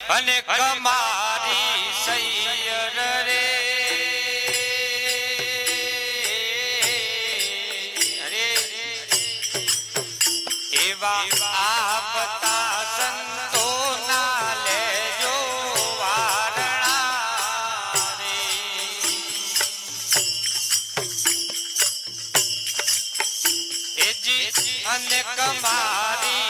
અને કમારી સૈયર રે. અરે, એવા આપતા સંતો ના લેજો વારણા રે. એજી અને કમારી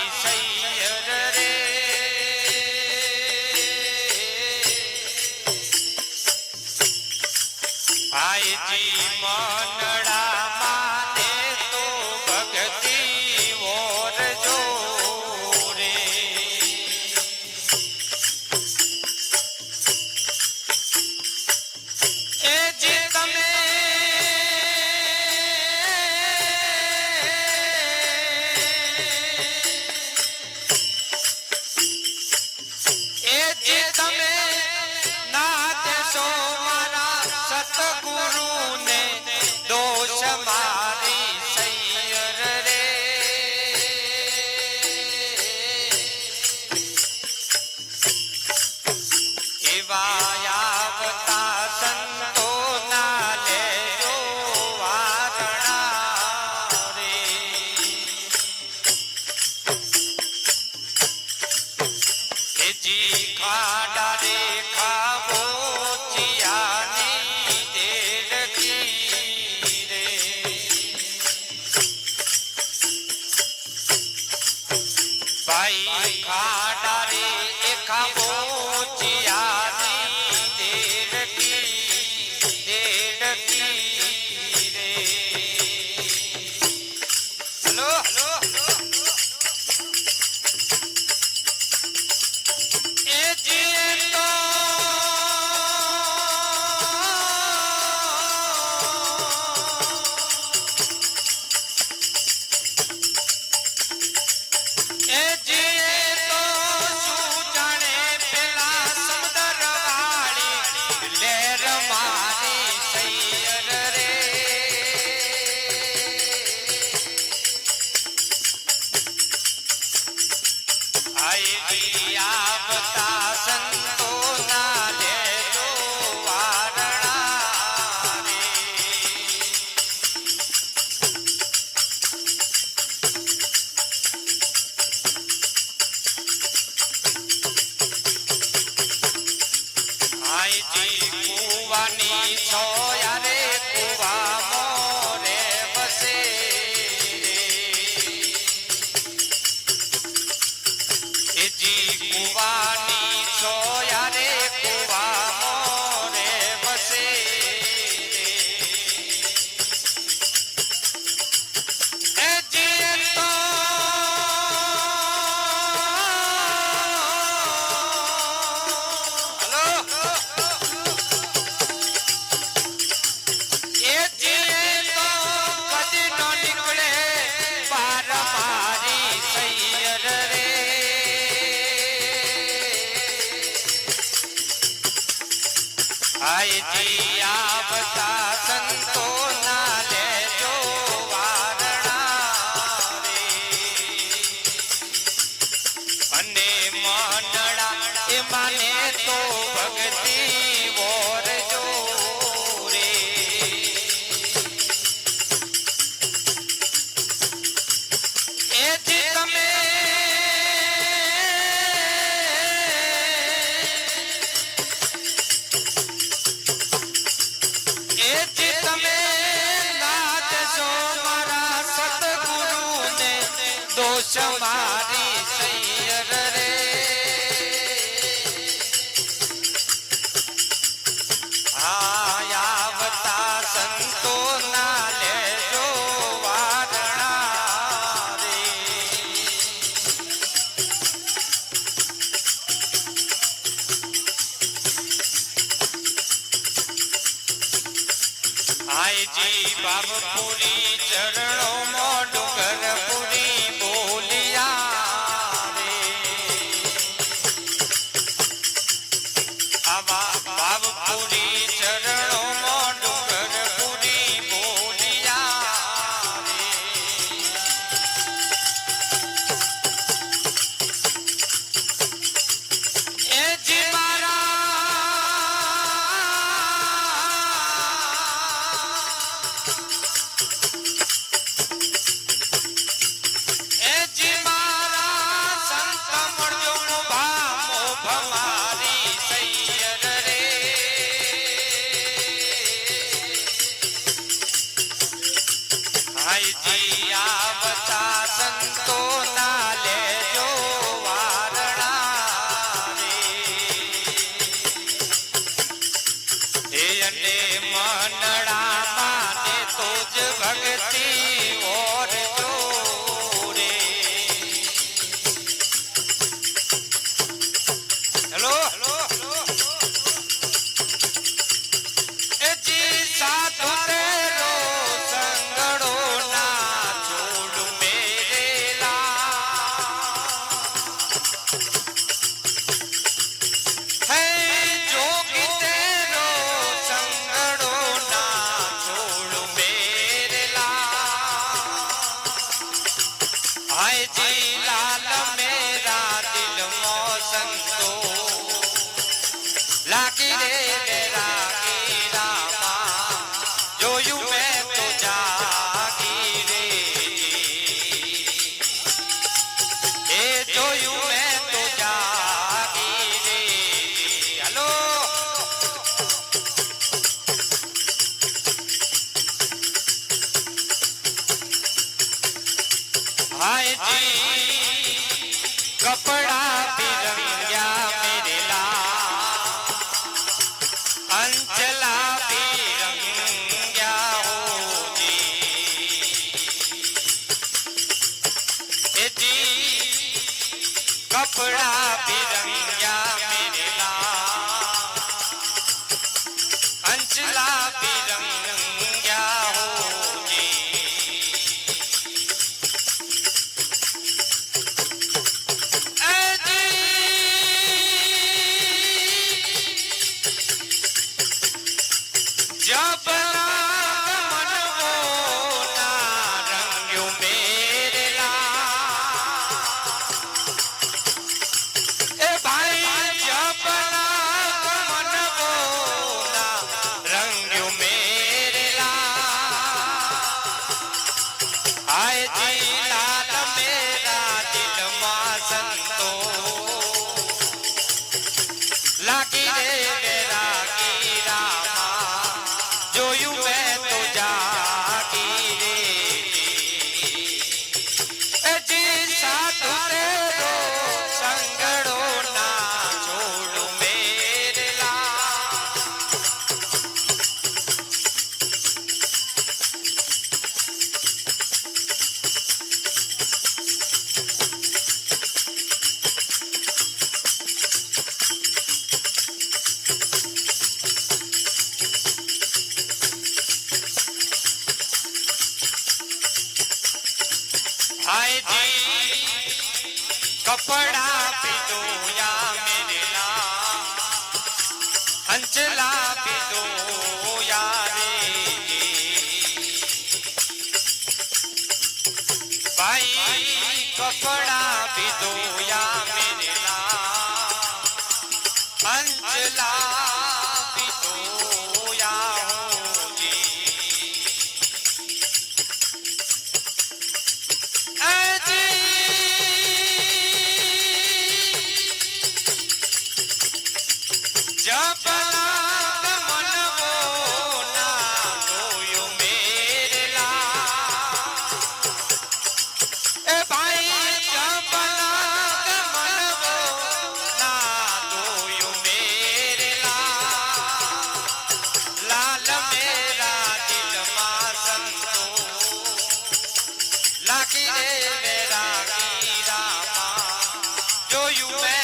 થાય જી મન খাডা મારી સૈયર રે આવતા સંતો ના લેજો વારણા રે આયજી कपड़ा बिरंगा मेरे अंचला बिरंगा हो जब કપડા પીધોયા મેરે નામ અંચલા પીધોયા રે ભાઈ કપડા પીધોયા મેરે નામ અંચલા પીધો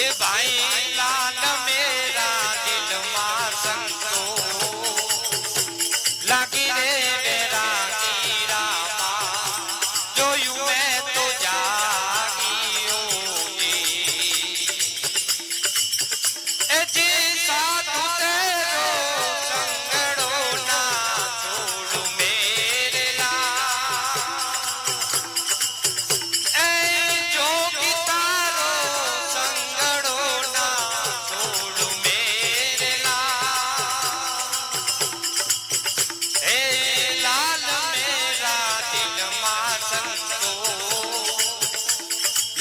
એ ભાઈ લાલ મેં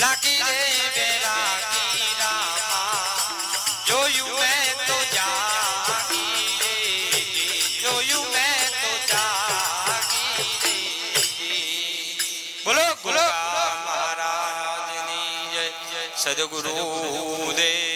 લાગી રે વેરા કીરામાં જોયું મેં તો જાગી રે. જોયું મેં તો જાગી રે. સદગુરુ દેવ